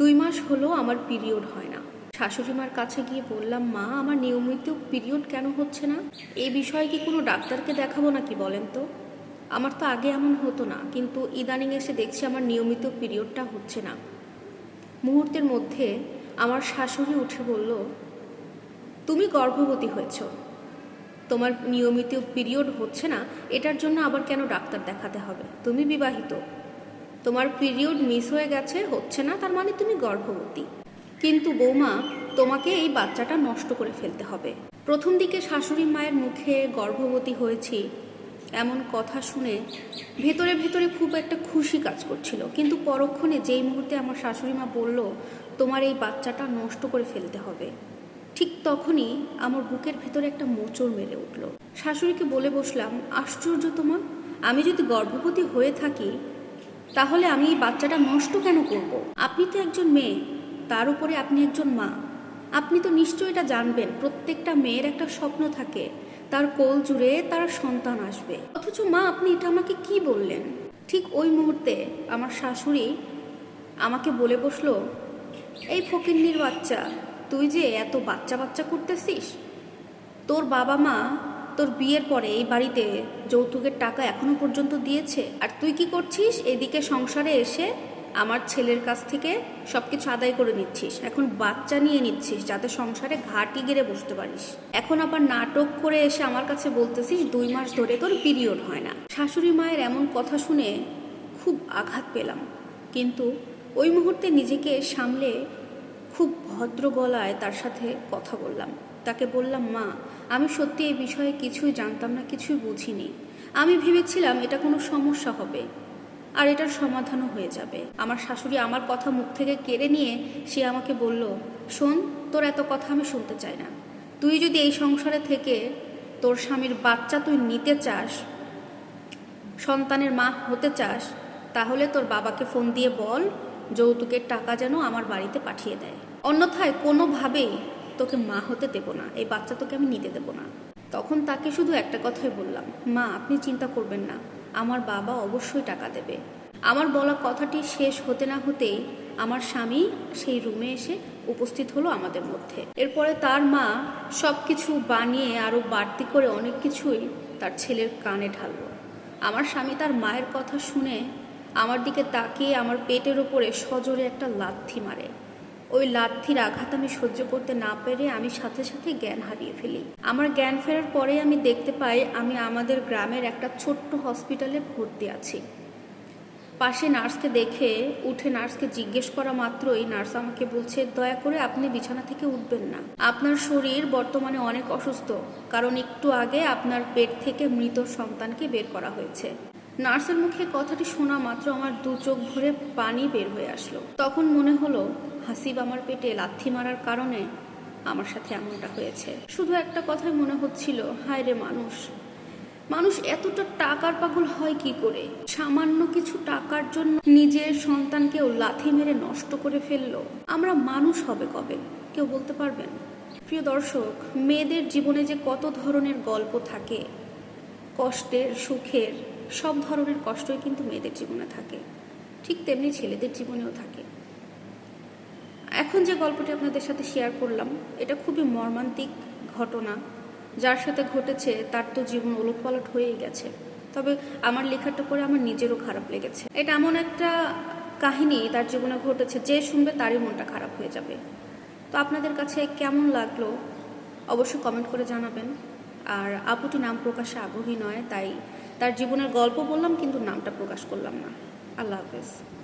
দুই মাস হলো আমার পিরিয়ড হয় না। শাশুড়ি মার কাছে গিয়ে বললাম, মা, আমার নিয়মিত পিরিয়ড কেন হচ্ছে না? এই বিষয়ে কি কোনো ডাক্তারকে দেখাবো নাকি বলেন তো? আমার তো আগে এমন হতো না, কিন্তু ইদানিং এসে দেখছি আমার নিয়মিত পিরিয়ডটা হচ্ছে না। মুহূর্তের মধ্যে আমার শাশুড়ি উঠে বলল, তুমি গর্ভবতী হয়েছ। তোমার নিয়মিত পিরিয়ড হচ্ছে না, এটার জন্য আবার কেন ডাক্তার দেখাতে হবে? তুমি বিবাহিত। তোমার পিরিয়ড মিস হয়ে গেছে, হচ্ছে না, তার মানে তুমি গর্ভবতী। কিন্তু বৌমা, তোমাকে এই বাচ্চাটা নষ্ট করে ফেলতে হবে। প্রথম দিকে শাশুড়ি মায়ের মুখে গর্ভবতী হয়েছি, এমন কথা শুনে ভেতরে ভেতরে খুব একটা খুশি কাজ করছিল। কিন্তু পরক্ষণে যেই মুহূর্তে আমার শাশুড়ি মা বলল, তোমার এই বাচ্চাটা নষ্ট করে ফেলতে হবে, ঠিক তখনই আমার বুকের ভেতরে একটা মোচড় মেলে উঠল। শাশুড়িকে বলে বসলাম, আশ্চর্য তোমার আমি যদি গর্ভবতী হয়ে থাকি তাহলে আমি এই বাচ্চাটা নষ্ট কেন করব। আপনি তো একজন মেয়ে, তার উপরে আপনি একজন মা। আপনি তো নিশ্চয়ই এটা জানবেন, প্রত্যেকটা মেয়ের একটা স্বপ্ন থাকে। তার কোল জুড়ে তার সন্তান আসবে। অথচ মা, আপনি এটা আমাকে কি বললেন? ঠিক ওই মুহূর্তে আমার শাশুড়ি আমাকে বলে বসল, এই ফকিন্নির বাচ্চা, তুই যে এত বাচ্চা বাচ্চা করতেছিস? তোর বাবা মা তোর বিয়ের পরে এই বাড়িতে যৌতুকের টাকা এখনও পর্যন্ত দিয়েছে? আর তুই কি করছিস? এদিকে সংসারে এসে আমার ছেলের কাছ থেকে সব কিছু আদায় করে নিচ্ছিস। এখন বাচ্চা নিয়ে নিচ্ছিস যাতে সংসারে ঘাটি গেড়ে বসতে পারিস। এখন আবার নাটক করে এসে আমার কাছে বলতেছিস দুই মাস ধরে তোর পিরিয়ড হয় না। শাশুড়ি মায়ের এমন কথা শুনে খুব আঘাত পেলাম। কিন্তু ওই মুহূর্তে নিজেকে সামলে খুব ভদ্র গলায় তার সাথে কথা বললাম। তাকে বললাম, মা, আমি সত্যি এই বিষয়ে কিছুই জানতাম না, কিছুই বুঝিনি। আমি ভেবেছিলাম এটা কোনো সমস্যা হবে আর এটার সমাধানও হয়ে যাবে। আমার শাশুড়ি আমার কথা মুখ থেকে কেড়ে নিয়ে সে আমাকে বলল, শোন, তোর এত কথা আমি শুনতে চাই না। তুই যদি এই সংসারে থেকে তোর স্বামীর বাচ্চা তুই নিতে চাস, সন্তানের মা হতে চাস, তাহলে তোর বাবাকে ফোন দিয়ে বল, যৌতুকের টাকা যেন আমার বাড়িতে পাঠিয়ে দেয়। অন্যথায় কোনোভাবেই তোকে মা হতে দেবো না, এই বাচ্চা তোকে আমি নিতে দেবো না। তখন তাকে শুধু একটা কথাই বললাম, মা, আপনি চিন্তা করবেন না, আমার বাবা অবশ্যই টাকা দেবে। আমার বলা কথাটি শেষ হতে না হতেই আমার স্বামী সেই রুমে এসে উপস্থিত হলো আমাদের মধ্যে। এরপরে তার মা সব কিছু বানিয়ে আরও বাড়তি করে অনেক কিছুই তার ছেলের কানে ঢাললো। আমার স্বামী তার মায়ের কথা শুনে আমার দিকে তাকিয়ে আমার পেটের ওপরে সজোরে একটা লাথি মারে। ওই লাথির আঘাত আমি সহ্য করতে না পেরে আমি সাথে সাথে জ্ঞান হারিয়ে ফেলি। আমার জ্ঞান ফেরার পরে আমি দেখতে পাই আমি আমাদের গ্রামের একটা ছোট্ট হসপিটালে ভর্তি আছি। পাশে নার্সকে দেখে উঠে নার্সকে জিজ্ঞেস করা মাত্রই নার্স আমাকে বলছে, দয়া করে আপনি বিছানা থেকে উঠবেন না। আপনার শরীর বর্তমানে অনেক অসুস্থ। কারণ একটু আগে আপনার পেট থেকে মৃত সন্তানকে বের করা হয়েছে। নার্সের মুখে কথাটি শোনা মাত্র আমার দু চোখ ভরে পানি বের হয়ে আসলো। তখন মনে হলো, হাসিব আমার পেটে লাথি মারার কারণে আমার সাথে এমনটা হয়েছে। শুধু একটা কথাই মনে হচ্ছিল, হায় রে মানুষ। মানুষ এতটা টাকার পাগল হয় কি করে? সামান্য কিছু টাকার জন্য নিজের সন্তানকেও লাথি মেরে নষ্ট করে ফেলল। আমরা মানুষ হবে কবে? কেউ বলতে পারবেন? প্রিয় দর্শক, মেয়েদের জীবনে যে কত ধরনের গল্প থাকে, কষ্টের, সুখের সব ধরনের কষ্টই কিন্তু মেয়েদের জীবনে থাকে। ঠিক তেমনি ছেলেদের জীবনেও থাকে। এখন যে গল্পটি আপনাদের সাথে শেয়ার করলাম, এটা খুবই মর্মান্তিক ঘটনা। যার সাথে ঘটেছে, তার তো জীবন ওলটপালট হয়েই গেছে। তবে আমার লেখাটা পড়ে আমার নিজেরও খারাপ লেগেছে। এটা এমন একটা কাহিনী, তার জীবনে ঘটেছে, যে শুনবে তারই মনটা খারাপ হয়ে যাবে। তো আপনাদের কাছে কেমন লাগল, অবশ্যই কমেন্ট করে জানাবেন। আর আপুটি নাম প্রকাশে আগ্রহী নয়, তাই তার জীবনের গল্প বললাম, কিন্তু নামটা প্রকাশ করলাম না। আল্লাহ হাফেজ।